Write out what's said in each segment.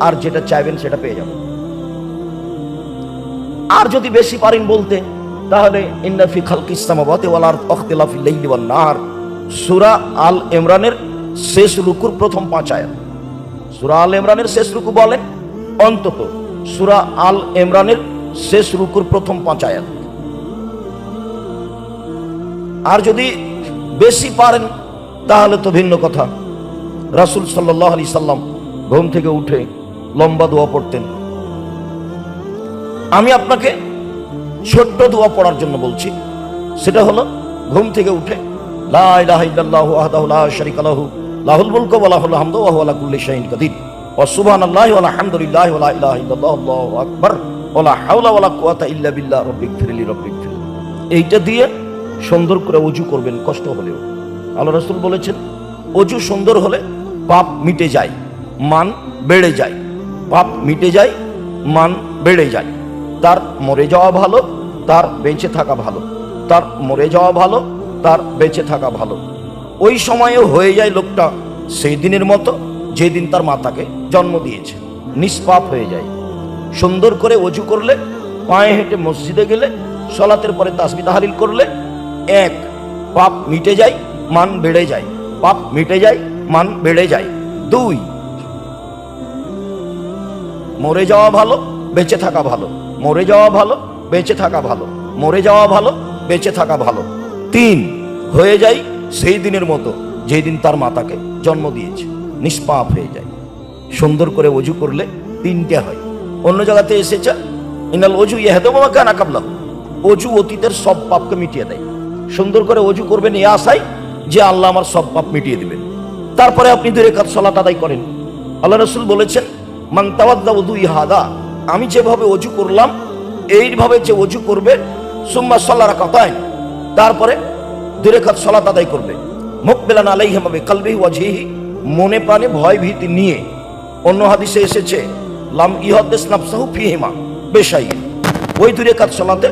আর যেটা চাইবেন সেটা পেয়ে যাবেন। আর যদি বেশি পারেন বলতে, তাহলে ইন্নাফি খালকি ইসলামাবাদে ওয়ালার অখতিলাফি লাইলি ওয়ান নাহার। সূরা আল ইমরানের শেষ রুকুর প্রথম পাঁচ আয়াত। সূরা আল ইমরানের শেষ রুকু বলেন অন্তত সূরা আল ইমরানের শেষ রুকুর প্রথম পাঁচ আয়াত। আর যদি বেশি পারেন, তাহলে তো ভিন্ন কথা। রাসূল সাল্লাল্লাহু আলাইহি সাল্লাম ঘুম থেকে উঠে লম্বা দোয়া পড়তেন। আমি আপনাকে ছোট্ট দোয়া পড়ার জন্য বলছি। সেটা হলো, ঘুম থেকে উঠে ইল্লা বিল্লাহ এইটা দিয়ে সুন্দর করে ওযু করবেন, কষ্ট হলেও। আল্লাহ রাসূল বলেছেন অজু সুন্দর হলে পাপ মিটে যায়, মান বেড়ে যায়। পাপ মিটে যায়, মান বেড়ে যায়। তার মরে যাওয়া ভালো, তার বেঁচে থাকা ভালো। তার মরে যাওয়া ভালো, তার বেঁচে থাকা ভালো। ওই সময়েও হয়ে যায় লোকটা সেই দিনের মতো, যেদিন তার মাতাকে জন্ম দিয়েছে। নিষ্পাপ হয়ে যায়। সুন্দর করে অজু করলে, পায়ে হেঁটে মসজিদে গেলে, সলাতের পরে তাসবি তাহারিল করলে, এক, পাপ মিটে যায়, মান বেড়ে যায়। পাপ মিটে যায়, মান বেড়ে যায়। দুই মরে যাওয়া ভালো, বেঁচে থাকা ভালো। মরে যাওয়া ভালো, বেঁচে থাকা ভালো। মরে যাওয়া ভালো, বেঁচে থাকা ভালো। তিন, হয়ে যায় সেই দিনের মতো যেই দিন তার মাতাকে জন্ম দিয়েছে। নিষ্পাপ হয়ে যায় সুন্দর করে অজু করলে তিনটে হয়। অন্য জায়গাতে এসেছে, ইনাল অজু ইহেদমা কানা কাবলা অজু অতীতের সব পাপকে মিটিয়ে দেয়। সুন্দর করে অজু করবেন এ আশায় যে আল্লাহ আমার সব পাপ মিটিয়ে দিবেন। তারপরে আপনি দুই রেখাত সলাত আদায় করেন। আল্লাহ রসুল বলেছেন মান তাওয়াদ্দা উদু ইহাদা আমি যেভাবে অজু করলাম, এইভাবে যে অজু করবে, সুম্মা সল্লা রাকাতাইন। তারপরে দুই রেখাত সলাত আদায় করবে। মুখ মুকবেলান আলাইহিম হবে কালবি ওয়াজহিহি মনে প্রাণে ভয় ভীতি নিয়ে। অন্য হাদিসে এসেছে, লাম ইহাদ্দেস নাফসাহু ফিহিমা বেশাই ওই দুই রেখাত সলাতে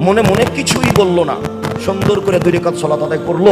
মনে মনে কিছুই বলল না। সুন্দর করে দুই রেখাত সলাত আদায় করল।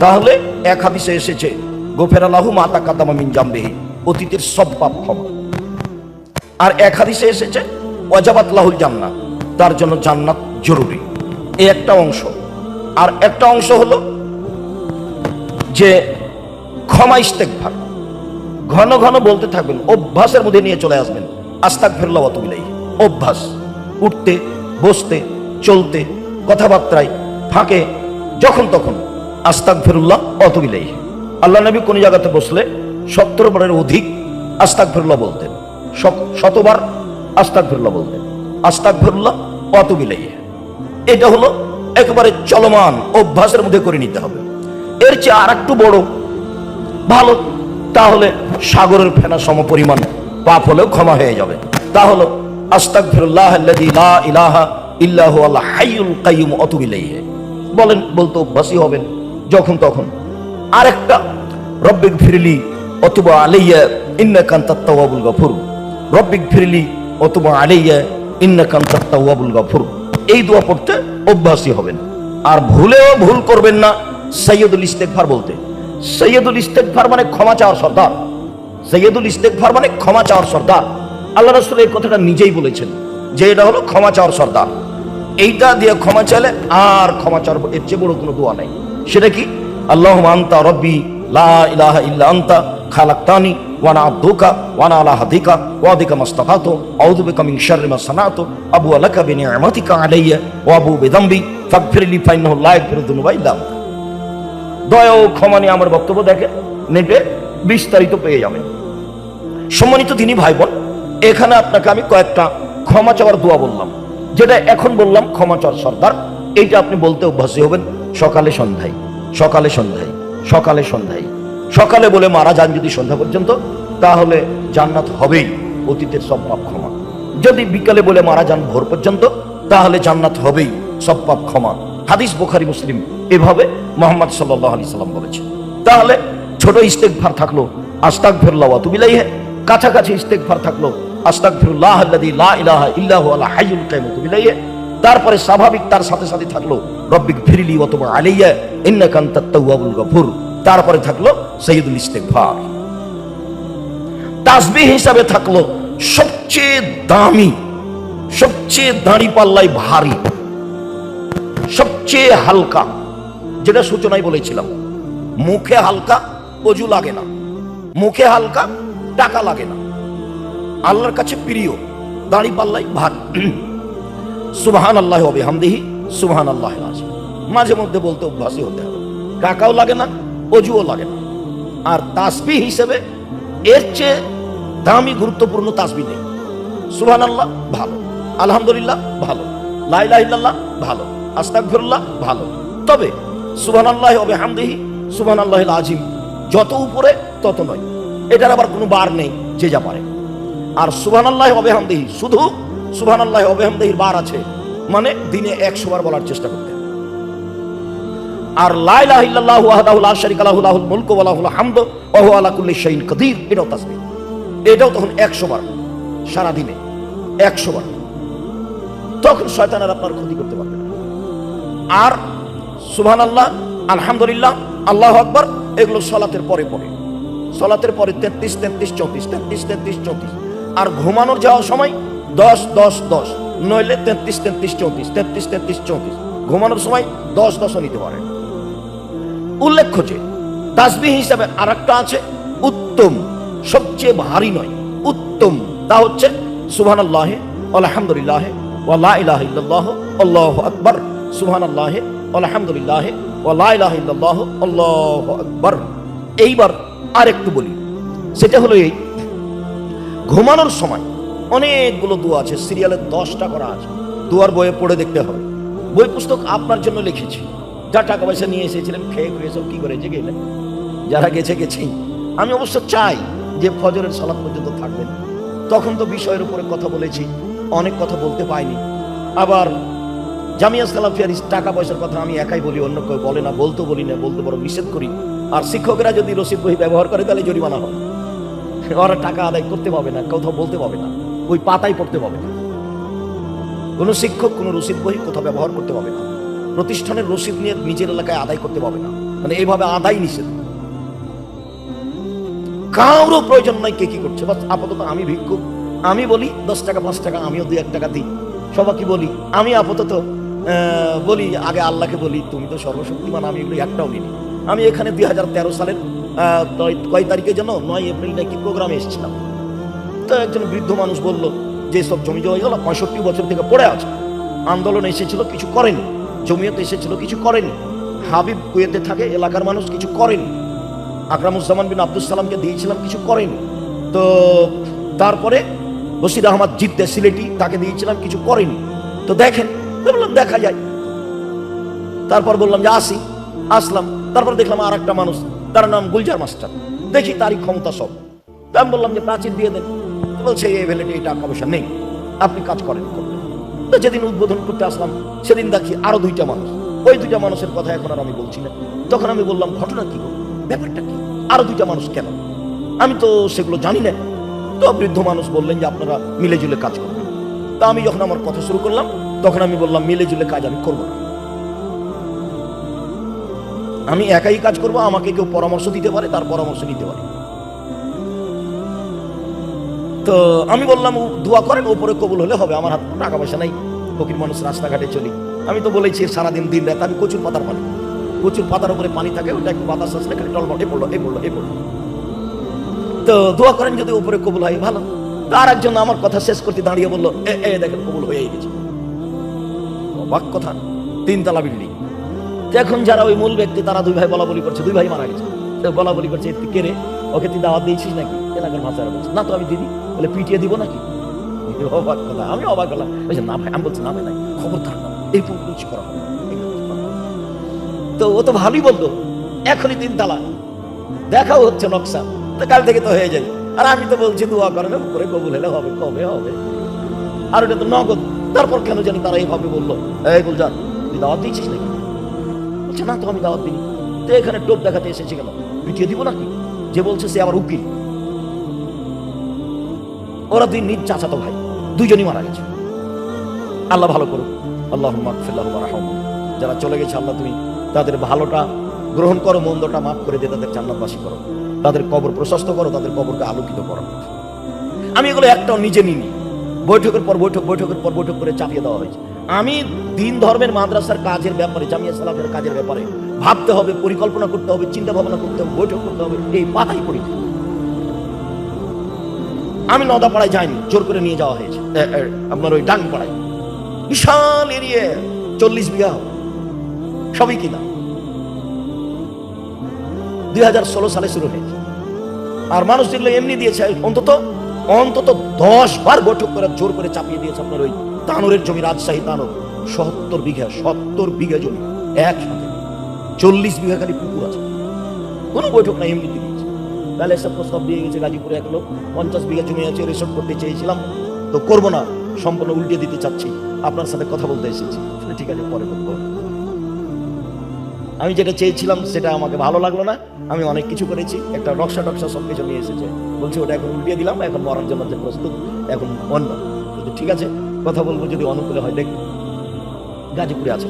তাহলে এক হাদিসে এসেছে গোফের আলাহু মাতা কাতামা মিন জামবেহি। অতীতের সব পাপ ক্ষমা। আর এক হাদিসে এসেছে লাহুল জান্নাত তার জন্য জান্নাত জরুরি। এই একটা অংশ। আর একটা অংশ হলো যে ক্ষমা ইস্তেকভার ঘন ঘন বলতে থাকবেন, অভ্যাসের মধ্যে নিয়ে চলে আসবেন। আস্তাক ফেরলাম অতবিলাই অভ্যাস। উঠতে, বসতে, চলতে, কথাবার্তায়, ফাঁকে, যখন তখন। আস্তাক ফেরুল্লাহ অতবিলাই আল্লাহ নবী কোন জায়গাতে বসলে সত্তর বারের অধিক আস্তাক ফেরুল্লাহ বলতেন। শতবার আস্তাক ফেরুল্লাহ বলতেন আস্তাক ফেরুল্লাহ অতবিলাই এটা হলো একেবারে চলমান অভ্যাসের মধ্যে করে নিতে হবে। এর চেয়ে আর একটু বড়, ভালো, তাহলে সাগরের ফেনা সম পরিমাণ পাপ হলেও ক্ষমা হয়ে যাবে। তা হলো, আস্তাগফিরুল্লাহ আল্লাযী লা ইলাহা কাইয়ুম ইলাইহি বলেন, বলতে অভ্যাসী হবেন যখন তখন। আরেকটা রব্বিক ফিরলি অতুবা আলাইয়া, ইন্নাকা আনতাত তাওয়াবুল গফুর। রব্বিক ফিরলি অতুবা আলাইয়া ইন্নাকা আনতাত তাওয়াবুল গফুর। এই দোয়া পড়তে অভ্যাসী হবেন। আর ভুলেও ভুল করবেন না সৈয়দুল ইস্তেকফার বলতে। সৈয়দুল ইস্তেকফার মানে ক্ষমা চাওয়ার সর্দার। সৈয়দুল ইস্তেকফার মানে ক্ষমা চাওয়ার সর্দার। আল্লাহ রসুল এই কথাটা নিজেই বলেছেন যে এটা হলো ক্ষমা চাওয়ার সর্দার। এইটা দিয়ে ক্ষমা চাইলে আর ক্ষমা চাওয়ার এর চেয়ে বড় কোনো দোয়া নাই। সেটা কি? আল্লাহ আন্তা রব্বি লা ইলাহা ইল্লা আন্তা খালাক্তানি আমার বক্তব্য দেখে নেটে বিস্তারিত পেয়ে যাবেন সম্মানিত তিনি ভাই বোন এখানে আপনাকে আমি কয়েকটা ক্ষমা চাওয়ার দোয়া বললাম। যেটা এখন বললাম ক্ষমা চাওয়ার সর্দার, এইটা আপনি বলতে অভ্যাসী হবেন সকালে সন্ধ্যায় সকালে সন্ধ্যায় সকালে সন্ধ্যায়। সকালে বলে মারা যান যদি সন্ধ্যা পর্যন্ত, তাহলে জান্নাত হবেই অতীতের সব পাপ ক্ষমা। যদি বিকালে বলে মারা যান ভোর পর্যন্ত, তাহলে জান্নাত হবেই সব পাপ ক্ষমা। হাদিস বোখারি, মুসলিম এভাবে মোহাম্মদ সাল্লাহ আলি সাল্লাম বলেছে। তাহলে ছোট ইস্তেকভার থাকল আস্তাক ফিরুল্লাহ তুবিলাই কাছাকাছি ইস্তেকভার থাকল আস্তাক ফিরুল্লাহ আল্লাদি লা ইলাহা ইল্লাহু আলা হাইয়ুল তুবিলাই তারপরে স্বাভাবিক তার সাথে সাথে থাকল রব্বিক ফিরিলি অথবা আলাইয়া, ইন্নাকা আনতাত তাওয়াবুল গফুর। তারপরে থাকল সৈয়দুল ইস্তেকভার তাসবিহ হিসাবে থাকল সবচেয়ে দামি, সবচেয়ে দাঁড়ি পাল্লাই ভারী, সবচেয়ে হালকা, যেটা সূচনায় বলেছিলাম, মুখে হালকা, অজু লাগে না। মুখে হালকা, টাকা লাগে না। আল্লাহর কাছে প্রিয়, দাঁড়ি পাল্লাই ভারী। সুবহান আল্লাহ হবে হামদিহি সুবহান আল্লাহ মাঝে মধ্যে বলতে অভ্যাসই হতে হবে। টাকাও লাগে না অজুও লাগে না। আর তাসবি হিসেবে এর চেয়ে দামি গুরুত্বপূর্ণ তাসবি নেই। সুহান আল্লাহ ভালো, আলহামদুলিল্লাহ ভালো লাইলাহিল্লাহ ভালো, আস্তাগফিরুল্লাহ ভালো। তবে সুবহান আল্লাহ হবে হামদিহি সুবহান আল্লাহ আজিম যত উপরে তত নয়। এটার আবার কোনো বার নেই যে যা পারে। আর সুবহান আল্লাহ হবে হামদিহি শুধু সুবহান আল্লাহ হবে হামদিহির বার আছে মানে দিনে একশো বার বলার চেষ্টা করতে। আর এটাও তখন 100 বার। সারা দিনে 100 বার। তখন শয়তান আর আপনার ক্ষতি করতে পারবে আলহামদুলিল্লাহ, আল্লাহু আকবার, এগুলো সালাতের পরে পরে সলাতের পরে 33 33 34 33 33 34 আর ঘুমানোর যাওয়ার সময় 10 10 10 নইলে 33 33 34 33 33 34 ঘুমানোর সময় 10 10 নিতে পারেন উল্লেখ্য যে তাসবিহ হিসাবে আরেকটা আছে, উত্তম, সবচেয়ে ভারী নয়। উত্তম, তা হচ্ছে ওয়া লা ইলাহা ইল্লাল্লাহ, আল্লাহু আকবার ওয়া লা ইলাহা ইল্লাল্লাহ, আল্লাহু আকবার। এইবার আরেকটু বলি, সেটা হলো এই, ঘুমানোর সময় অনেকগুলো দোয়া আছে, সিরিয়ালে দশটা করা আছে, দুয়ার বইয়ে পড়ে দেখতে হবে। বই পুস্তক আপনার জন্য লিখেছি। যা টাকা পয়সা নিয়ে এসেছিলেন, খেয়ে খুয়ে সব কি করে যে গেলেন যারা গেছে গেছি আমি অবশ্য চাই যে ফজরের সালাত পর্যন্ত থাকবেন। তখন তো বিষয়ের উপরে কথা বলেছি, অনেক কথা বলতে পাইনি। আবার জামিয়া সালাফিয়ার টাকা পয়সার কথা আমি একাই বলি, অন্য কেউ বলে না বলতে বলি না, বলতে বড় নিষেধ করি। আর শিক্ষকরা যদি রসিদ বই ব্যবহার করে, তাহলে জরিমানা হয়। ওরা টাকা আদায় করতে পাবে না, কোথাও বলতে পাবে না, ওই পাতায় পড়তে পাবে না। কোনো শিক্ষক, কোনো রসিদ বই কোথাও ব্যবহার করতে পাবে না। প্রতিষ্ঠানের রসিদ নিয়ে নিজের এলাকায় আদায় করতে পাবে না। মানে এইভাবে আদায় নিষেধ। কারোর প্রয়োজন নাই কে কি করছে। বাস আপাতত আমি ভিক্ষুক। আমি বলি, দশ টাকা, পাঁচ টাকা, আমিও দুই এক টাকা দিই। সবাইকে বলি। আমি আপাতত বলি, আগে আল্লাহকে বলি, তুমি তো সর্বশক্তিমান, আমি এগুলো একটাও নিই আমি এখানে দুই হাজার তেরো সালের কয় তারিখে যেন নয় এপ্রিল নাকি প্রোগ্রামে এসেছিলাম। তো একজন বৃদ্ধ মানুষ বলল, যে সব জমি জমা গেল পঁয়ষট্টি বছর থেকে পড়ে আছে। আন্দোলন এসেছিল, কিছু করেনি। জমিয়ত এসেছিল, কিছু করেনি। হাবিব কুয়েতে থাকে, এলাকার মানুষ কিছু করেনি। আকরামুজ্জামান বিন আব্দুল সালামকে দিয়েছিলাম, কিছু করেনি। তো তারপরে বসির আহমদ জিদ্দে সিলেটি তাকে দিয়েছিলাম, কিছু করেনি। তো দেখেন, বললাম, দেখা যায়। তারপর বললাম যে, আসি। আসলাম। তারপর দেখলাম আর একটা মানুষ, তার নাম গুলজার মাস্টার। দেখি তারই ক্ষমতা সব। আমি বললাম যে, প্রাচীর দিয়ে দেন। বলছে, এই ভ্যালিটি এই টাকা পয়সা নেই। আপনি কাজ করেন। যেদিন উদ্বোধন করতে আসলাম, সেদিন দেখি আরও দুইটা মানুষ। ওই দুইটা মানুষের কথা এখন আর আমি বলছি না। তখন আমি বললাম, ঘটনা কি ব্যাপারটা কি? আরও দুইটা মানুষ কেন? আমি তো সেগুলো জানি না। তো বৃদ্ধ মানুষ বললেন যে, আপনারা মিলে জুলে কাজ করবেন। তা আমি যখন আমার কথা শুরু করলাম, তখন আমি বললাম মিলে জুলে কাজ আমি করব না। আমি একাই কাজ করব, আমাকে কেউ পরামর্শ দিতে পারে, তার পরামর্শ নিতে পারে। তো আমি বললাম দোয়া করেন, ওপরে কবুল হলে হবে, আমার হাত টাকা পয়সা নাই। ফকির মানুষ রাস্তাঘাটে চলি। আমি তো বলেছি, সারাদিন দিন রাত আমি কচুর পাতার পানি। কচুর পাতার উপরে পানি থাকে, ওটা একটু বাতাস আসলে খালি টলমট পড়ল এ পড়ল এ পড়ল। তো দোয়া করেন যদি উপরে কবুল হয়, ভালো। তার একজন আমার কথা শেষ করতে দাঁড়িয়ে বলল, এ এ, দেখেন, কবুল হয়ে গেছে। অবাক কথা, তিনতলা বিল্ডিং। এখন যারা ওই মূল ব্যক্তি, তারা দুই ভাই বলা বলি করছে, দুই ভাই মারা গেছে। বলা বলি করছে "তুই কে রে? ওকে তুই দাওয়াত দিয়েছিস নাকি? এলাকার ভাষারা বলছে না তো আমি দিদি। বলে পিটিয়ে দিব নাকি? অবাক কথা আমি অবাক হলাম। বলছে না ভাই, আমি বলছি, না ভাই, নাই খবর থাক কিছু করা হবে করা হবে না।" তো ও তো ভালোই বলতো, এখনই তিন তালা। দেখাও হচ্ছে নকশা। তো কাল থেকে তো হয়ে যায়। আর আমি তো বলছি, দোয়া করেন উপরে কবুল হলে হবে, কবে হবে? আর ওটা তো নগদ। তারপর কেন জানি তারা এই এইভাবে বলল। এই গুলজার তুই দাওয়াত দিয়েছিস নাকি? বলছে, না তো আমি দাওয়াত দিই তো এখানে টোপ দেখাতে এসেছি কেন? পিটিয়ে দিব নাকি? যে বলছে সে আবার উকিল। ওরা দুই নিজ চাচাতো ভাই, দুইজনই মারা গেছে। আল্লাহ ভালো করুক। আল্লাহ রাহম যারা চলে গেছে, আল্লাহ তুমি তাদের ভালোটা গ্রহণ করো, মন্দটা মাফ করে দিয়ে তাদের জান্নাতবাসী করো। তাদের কবর প্রশস্ত করো, তাদের কবরকে আলোকিত করো। আমি এগুলো একটাও নিজে নিইনি। বৈঠকের পর বৈঠক, বৈঠকের পর বৈঠক করে চাপিয়ে দেওয়া হয়েছে। আমি দিন ধর্মের মাদ্রাসার কাজের ব্যাপারে, জামিয়া সালামের কাজের ব্যাপারে ভাবতে হবে, পরিকল্পনা করতে হবে চিন্তা ভাবনা করতে হবে, বৈঠক করতে হবে, এই পাতাই পড়ি আমি নদাপাড়ায় যাইনি, জোর করে নিয়ে যাওয়া হয়েছে। আপনার ওই ডাংপাড়ায় বিশাল এরিয়া, চল্লিশ বিঘা সবই কিনা। দুই হাজার ষোলো সালে শুরু হয়েছে। আর মানুষ যেগুলো এমনি দিয়েছে, অন্তত অন্তত দশ বার বৈঠক করে জোর করে চাপিয়ে দিয়েছে আপনার ওই তানোরের জমি, রাজশাহী তানোর। সত্তর বিঘা সত্তর বিঘা জমি একসাথে। চল্লিশ বিঘা খালি পুকুর আছে। কোনো বৈঠক নাই এমনি দিয়েছে তাহলে এসব প্রস্তাব দিয়ে গেছে, গাজীপুরে এক লোক, পঞ্চাশ বিঘা জমি আছে রিসোর্ট করতে চেয়েছিলাম, তো করব না, সম্পূর্ণ উল্টে দিতে চাচ্ছি। আপনার সাথে কথা বলতে এসেছি। ঠিক আছে, পরে করব। আমি যেটা চেয়েছিলাম, সেটা আমাকে ভালো লাগল না। আমি অনেক কিছু করেছি, একটা নকশা টকশা সব কিছু নিয়ে এসেছে। বলছি, ওটা এখন উল্টিয়ে দিলাম, এখন মরার জন্য প্রস্তুত, এখন অন্য। ঠিক আছে, কথা বলব যদি অনুকূলে হয়, দেখ, গাজীপুরে আছে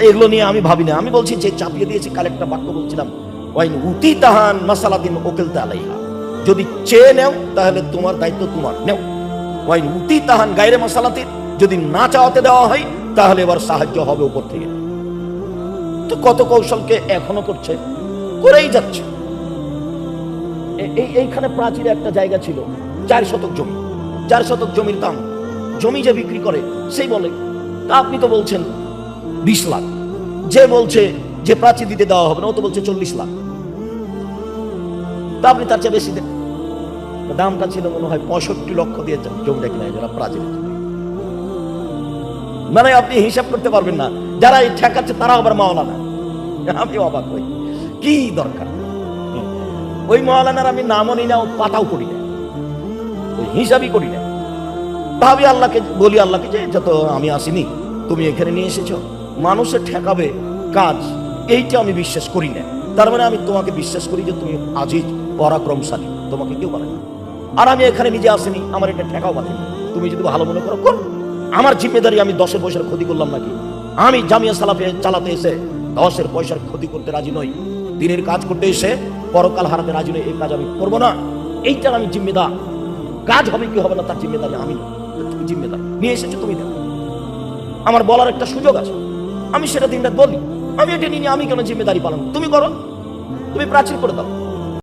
এগুলো নিয়ে আমি ভাবি না আমি বলছি, যে চাপিয়ে দিয়েছি কাল একটা বাক্য বলছিলাম, ওয়াইন উতি তাহান মাসালাদিন ওকেলতে আলাইহা। যদি চেয়ে নেও, তাহলে তোমার দায়িত্ব তোমার। নেও। ওয়াইন উতি তাহান গাইরে মাসালাতিন, যদি না চাওয়াতে দেওয়া হয়, তাহলে এবার সাহায্য হবে উপর থেকে। তো কত কৌশলকে এখনও করছে? করেই যাচ্ছে। এই, এইখানে প্রাচীরে একটা জায়গা ছিল, চার শতক জমি। চার শতক জমির দাম। জমি যে বিক্রি করে, সেই বলে। তা আপনি তো বলছেন বিশ লাখ। যে বলছে যে প্রাচীর দিতে দেওয়া হবে না, ও তো বলছে চল্লিশ লাখ। তা আপনি তার চেয়ে বেশি দেন। দামটা ছিল মনে হয় পঁয়ষট্টি লক্ষ দিয়ে জমিটা কিনা যারা প্রাচীরের জমি। মানে আপনি হিসাব করতে পারবেন না, যারা এই ঠেকাচ্ছে তারা আবার মাওলানা। আমি অবাক হই। কি দরকার? ওই মাওলানার আমি নামও নিই না পাতাও করি না। ওই হিসাবই করি না। ভাবি আল্লাহকে, বলি আল্লাহকে যে, যত আমি আসিনি, তুমি এখানে নিয়ে এসেছ? মানুষের ঠেকাবে কাজ, এইটা আমি বিশ্বাস করি না। তার মানে আমি তোমাকে বিশ্বাস করি যে তুমি আজিজ, পরাক্রমশালী, তোমাকে কেউ বলে না। আর আমি এখানে নিজে আসিনি, আমার এটা ঠেকাও বাঁধেনি তুমি যদি ভালো মনে করো করো আমার জিম্মেদারি আমি দশের পয়সার ক্ষতি করলাম নাকি? আমি জামিয়া সালাফে চালাতে এসে দশের পয়সার ক্ষতি করতে রাজি নই। দিনের কাজ করতে এসে পরকাল হারাতে রাজি নই, এই কাজ আমি করব না। এইটার আমি জিম্মেদার। কাজ হবে কি হবে না তার জিম্মেদারি আমি তুমি জিম্মেদার। নিয়ে এসেছ তুমি দেখো। আমার বলার একটা সুযোগ আছে। আমি সেটা দিন রাত বলি। আমি এটা নিয়ে আমি কেন জিম্মেদারি পালন তুমি করো। তুমি প্রাচীর করে দাও।